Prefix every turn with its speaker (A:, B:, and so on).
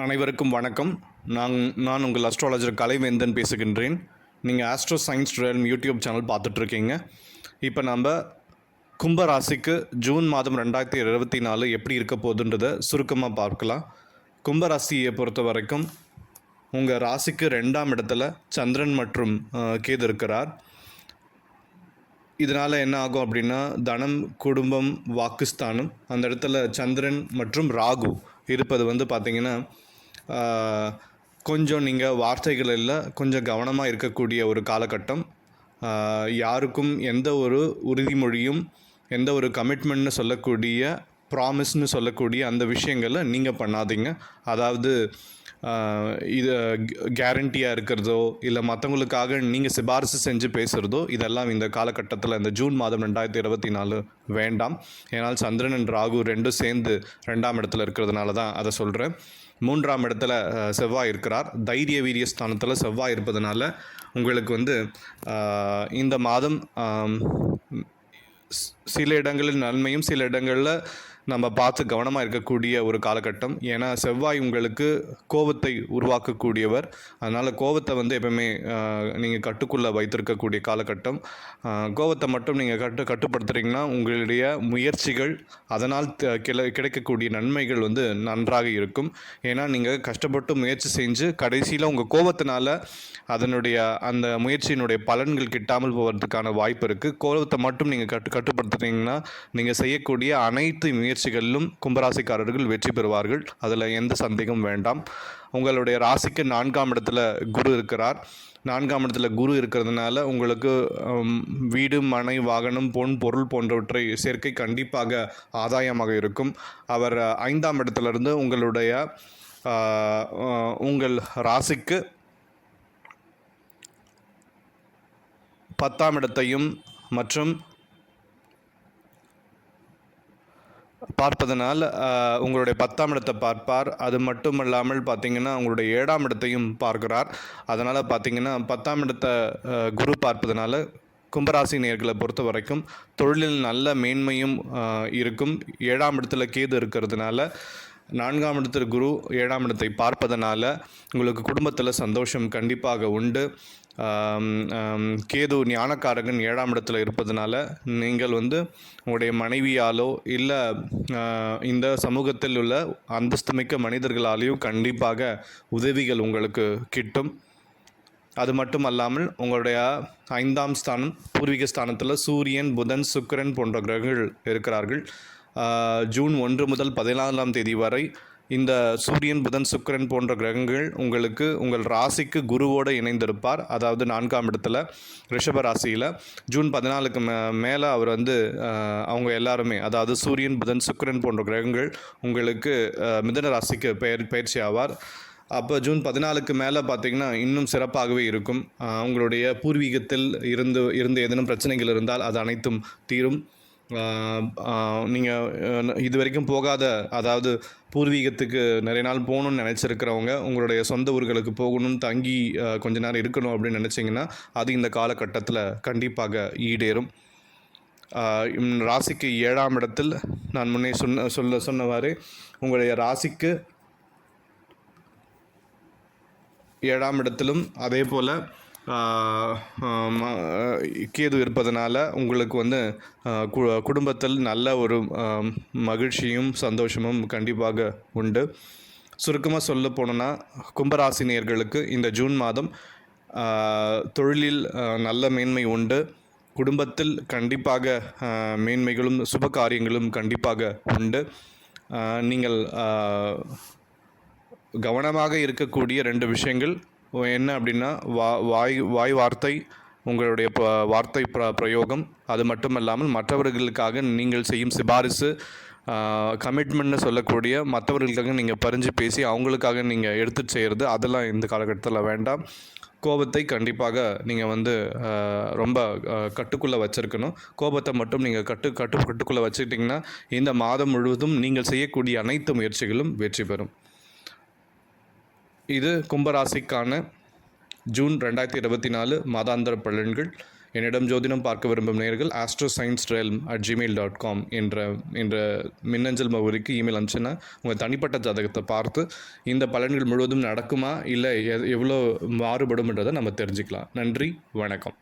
A: அனைவருக்கும் வணக்கம். நான் நான் உங்கள் அஸ்ட்ராலஜர் கலைவேந்தன் பேசுகின்றேன். நீங்கள் astro science realm YouTube channel பார்த்துட்ருக்கீங்க. இப்போ நம்ம கும்பராசிக்கு ஜூன் மாதம் ரெண்டாயிரத்தி இருபத்தி நாலு எப்படி இருக்க போகுதுன்றதை சுருக்கமாக பார்க்கலாம். கும்பராசியை பொறுத்த வரைக்கும் உங்கள் ராசிக்கு ரெண்டாம் இடத்துல சந்திரன் மற்றும் கேது இருக்கிறார். இதனால் என்ன ஆகும் அப்படின்னா தனம் குடும்பம் வாக்குஸ்தானம் அந்த இடத்துல சந்திரன் மற்றும் ராகு இருப்பது வந்து பார்த்திங்கன்னா கொஞ்சம் நீங்கள் வார்த்தைகளில் கொஞ்சம் கவனமாக இருக்கக்கூடிய ஒரு காலகட்டம். யாருக்கும் எந்த ஒரு உறுதிமொழியும் எந்த ஒரு கமிட்மெண்ட்னு சொல்லக்கூடிய ப்ராமிஸ்னு சொல்லக்கூடிய அந்த விஷயங்களை நீங்கள் பண்ணாதீங்க. அதாவது இது கேரண்டியாக இருக்கிறதோ இல்லை மற்றவங்களுக்காக நீங்கள் சிபாரிசு செஞ்சு பேசுகிறதோ இதெல்லாம் இந்த காலகட்டத்தில் இந்த ஜூன் மாதம் ரெண்டாயிரத்தி இருபத்தி நாலு வேண்டாம். ஏன்னால் சந்திரன் அண்ட் ராகு ரெண்டும் சேர்ந்து ரெண்டாம் இடத்துல இருக்கிறதுனால தான் அதை சொல்கிறேன் மூன்றாம் இடத்துல செவ்வாய் இருக்கிறார். தைரிய வீரிய ஸ்தானத்தில் செவ்வாய் இருப்பதனால உங்களுக்கு வந்து இந்த மாதம் சில இடங்களில் நன்மையும் சில இடங்களில் நம்ம பார்த்து கவனமாக இருக்கக்கூடிய ஒரு காலகட்டம். ஏன்னா செவ்வாய் உங்களுக்கு கோபத்தை உருவாக்கக்கூடியவர். அதனால் கோபத்தை வந்து எப்பவுமே நீங்கள் கட்டுக்குள்ளே வைத்திருக்கக்கூடிய காலகட்டம். கோபத்தை மட்டும் நீங்கள் கட்டு கட்டுப்படுத்துகிறீங்கன்னா உங்களுடைய முயற்சிகள் அதனால் கிள கிடைக்கக்கூடிய நன்மைகள் வந்து நன்றாக இருக்கும். ஏன்னா நீங்கள் கஷ்டப்பட்டு முயற்சி செஞ்சு கடைசியில் உங்கள் கோபத்தினால அதனுடைய அந்த முயற்சியினுடைய பலன்கள் கிட்டாமல் போவதற்கான வாய்ப்பு இருக்குது கோபத்தை மட்டும் நீங்கள் கட்டு கட்டுப்படுத்துனீங்கன்னா நீங்கள் செய்யக்கூடிய அனைத்து முயற்சிகளிலும் கும்பராசிக்காரர்கள் வெற்றி பெறுவார்கள். அதில் எந்த சந்தேகமும் வேண்டாம். உங்களுடைய ராசிக்கு நான்காம் இடத்துல குரு இருக்கிறார். நான்காம் இடத்துல குரு இருக்கிறதுனால உங்களுக்கு வீடு மனை வாகனம் பொன் பொருள் போன்றவற்றை சேர்க்கை கண்டிப்பாக ஆதாயமாக இருக்கும். அவர் ஐந்தாம் இடத்துலேருந்து உங்களுடைய உங்கள் ராசிக்கு பத்தாம் இடத்தையும் மற்றும் பார்ப்பதனால் உங்களுடைய பத்தாம் இடத்தை பார்ப்பார். அது மட்டுமல்லாமல் பார்த்தீங்கன்னா உங்களுடைய ஏழாம் இடத்தையும் பார்க்கிறார். அதனால் பார்த்தீங்கன்னா பத்தாம் இடத்தை குரு பார்ப்பதனால கும்பராசி நேர்களை பொறுத்த வரைக்கும் தொழிலில் நல்ல மேன்மையும் இருக்கும். ஏழாம் இடத்துல கேது இருக்கிறதுனால நான்காம் இடத்துல குரு ஏழாம் இடத்தை பார்ப்பதனால உங்களுக்கு குடும்பத்தில் சந்தோஷம் கண்டிப்பாக உண்டு. கேது ஞானக்காரகன் ஏழாம் இடத்துல இருப்பதனால நீங்கள் வந்து உங்களுடைய மனைவியாலோ இல்லை இந்த சமூகத்தில் உள்ள அந்தஸ்துமிக்க மனிதர்களாலேயும் கண்டிப்பாக உதவிகள் உங்களுக்கு கிட்டும். அது மட்டும் அல்லாமல் உங்களுடைய ஐந்தாம் ஸ்தானம் பூர்வீக ஸ்தானத்தில் சூரியன் புதன் சுக்கரன் போன்ற கிரகங்கள் இருக்கிறார்கள். ஜூன் ஒன்று முதல் பதினாலாம் தேதி வரை இந்த சூரியன் புதன் சுக்கரன் போன்ற கிரகங்கள் உங்களுக்கு உங்கள் ராசிக்கு குருவோடு இணைந்திருப்பார். அதாவது நான்காம் இடத்துல ரிஷப ராசியில். ஜூன் பதினாலுக்கு மே மேலே அவர் வந்து அவங்க எல்லாருமே அதாவது சூரியன் புதன் சுக்கரன் போன்ற கிரகங்கள் உங்களுக்கு மிதன ராசிக்கு பெயர் பயிற்சி ஆவார். அப்போ ஜூன் பதினாலுக்கு மேலே பார்த்தீங்கன்னா இன்னும் சிறப்பாகவே இருக்கும். உங்களுடைய பூர்வீகத்தில் இருந்து இருந்து ஏதேனும் பிரச்சனைகள் இருந்தால் அது அனைத்தும் தீரும். நீங்கள் இது வரைக்கும் போகாத அதாவது பூர்வீகத்துக்கு நிறைய நாள் போகணும்னு நினச்சிருக்கிறவங்க உங்களுடைய சொந்த ஊர்களுக்கு போகணும் தங்கி கொஞ்ச நேரம் இருக்கணும் அப்படின்னு நினச்சிங்கன்னா அது இந்த காலகட்டத்தில் கண்டிப்பாக ஈடேறும். ராசிக்கு ஏழாம் இடத்தில் நான் முன்னே சொன்ன சொல்ல சொன்னவாறு உங்களுடைய ராசிக்கு ஏழாம் இடத்திலும் அதே போல் கேது இருப்பதனால உங்களுக்கு வந்து கு- குடும்பத்தில் நல்ல ஒரு மகிழ்ச்சியும் சந்தோஷமும் கண்டிப்பாக உண்டு. சுருக்கமாக சொல்ல போனோன்னா கும்பராசினியர்களுக்கு இந்த ஜூன் மாதம் தொழிலில் நல்ல மேன்மை உண்டு. குடும்பத்தில் கண்டிப்பாக மேன்மைகளும் சுப காரியங்களும் கண்டிப்பாக உண்டு. நீங்கள் கவனமாக இருக்கக்கூடிய ரெண்டு விஷயங்கள் என்ன அப்படின்னா வா வாய் வாய் வார்த்தை உங்களுடைய ப வார்த்தை பிர பிரயோகம். அது மட்டும் இல்லாமல் மற்றவர்களுக்காக நீங்கள் செய்யும் சிபாரிசு கமிட்மெண்ட்னு சொல்லக்கூடிய மற்றவர்களுக்காக நீங்கள் பறிஞ்சு பேசி அவங்களுக்காக நீங்கள் எடுத்து செய்கிறது அதெல்லாம் இந்த காலகட்டத்தில் வேண்டாம். கோபத்தை கண்டிப்பாக நீங்கள் வந்து ரொம்ப கட்டுக்குள்ளே வச்சுருக்கணும். கோபத்தை மட்டும் நீங்கள் கட்டு கட்டு கட்டுக்குள்ளே வச்சுக்கிட்டிங்கன்னா இந்த மாதம் முழுவதும் நீங்கள் செய்யக்கூடிய அனைத்து முயற்சிகளும் வெற்றி பெறும். இது கும்பராசிக்கான ஜூன் ரெண்டாயிரத்தி இருபத்தி நாலு மாதாந்திர பலன்கள். என்னிடம் ஜோதிடம் பார்க்க விரும்பும் நேர்கள் astro science realm at Gmail dot com என்ற என்ற மின்னஞ்சல் முகவரிக்கு இமெயில் அனுப்பிச்சுன்னா உங்கள் தனிப்பட்ட ஜாதகத்தை பார்த்து இந்த பலன்கள் முழுவதும் நடக்குமா இல்லை எ- எவ்வளோ மாறுபடும்ன்றதை நம்ம தெரிஞ்சுக்கலாம். நன்றி வணக்கம்.